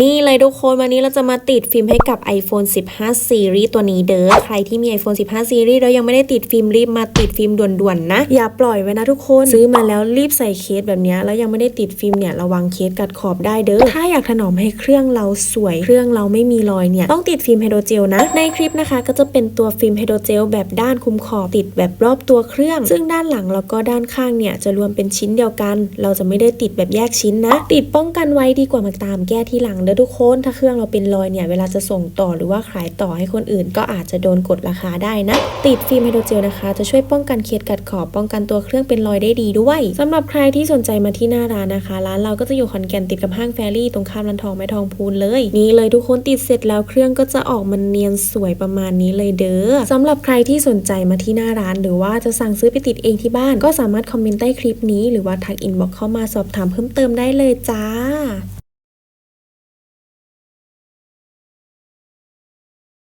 นี่เลยทุกคนวันนี้เราจะมาติดฟิล์มให้กับ iPhone 15 Series ตัวนี้เด้อใครที่มี iPhone 15 Series แล้วยังไม่ได้ติดฟิล์มรีบมาติดฟิล์มด่วนๆนะ อย่าปล่อยไว้นะทุกคนซื้อมาแล้วรีบใส่เคสแบบนี้แล้วยังไม่ได้ติดฟิล์มเนี่ยระวังเคสกัดขอบได้เด้อถ้าอยากถนอมให้เครื่องเราสวย เครื่องเราไม่มีรอยเนี่ยต้องติดฟิล์มไฮโดรเจลนะ ในคลิปนะคะก็จะเป็นตัวฟิล์มไฮโดรเจลแบบด้านคุมขอบติดแบบรอบตัวเครื่อง ซึ่งด้านหลังแล้วก็ด้านข้างเนี่ยจะรวมเป็นชิ้นเดียวกัน เราจะไม่ได้ติดแบบแยกชิ้นนะ ติดป้องกันไว้ดีกว่ามาตามแก้ที่หลังเด้อทุกคนถ้าเครื่องเราเป็นรอยเนี่ยเวลาจะส่งต่อหรือว่าขายต่อให้คนอื่น ก็อาจจะโดนกดราคาได้นะ ติดฟิล์มไฮโดรเจลนะคะ จะช่วยป้องกันเคสกัดขอบป้องกันตัวเครื่องเป็นรอยได้ดีด้วยสำหรับใครที่สนใจมาที่หน้าร้านนะคะ ร้านเราก็จะอยู่ขอนแก่นติดกับห้างแฟรี่ตรงข้ามร้านทองไม้ทองพูนเลยนี่เลยทุกคนติดเสร็จแล้วเครื่องก็จะออกมันเนียนสวยประมาณนี้เลยเด้อสำหรับใครที่สนใจมาที่หน้าร้าน หรือว่าจะสั่งซื้อไปติดเองที่บ้าน ก็สามารถคอมเมนต์ใต้คลิปนี้หรือว่าทักอินบ็อกเข้ามาสอบถามเพิ่มเติมได้เลยจ้า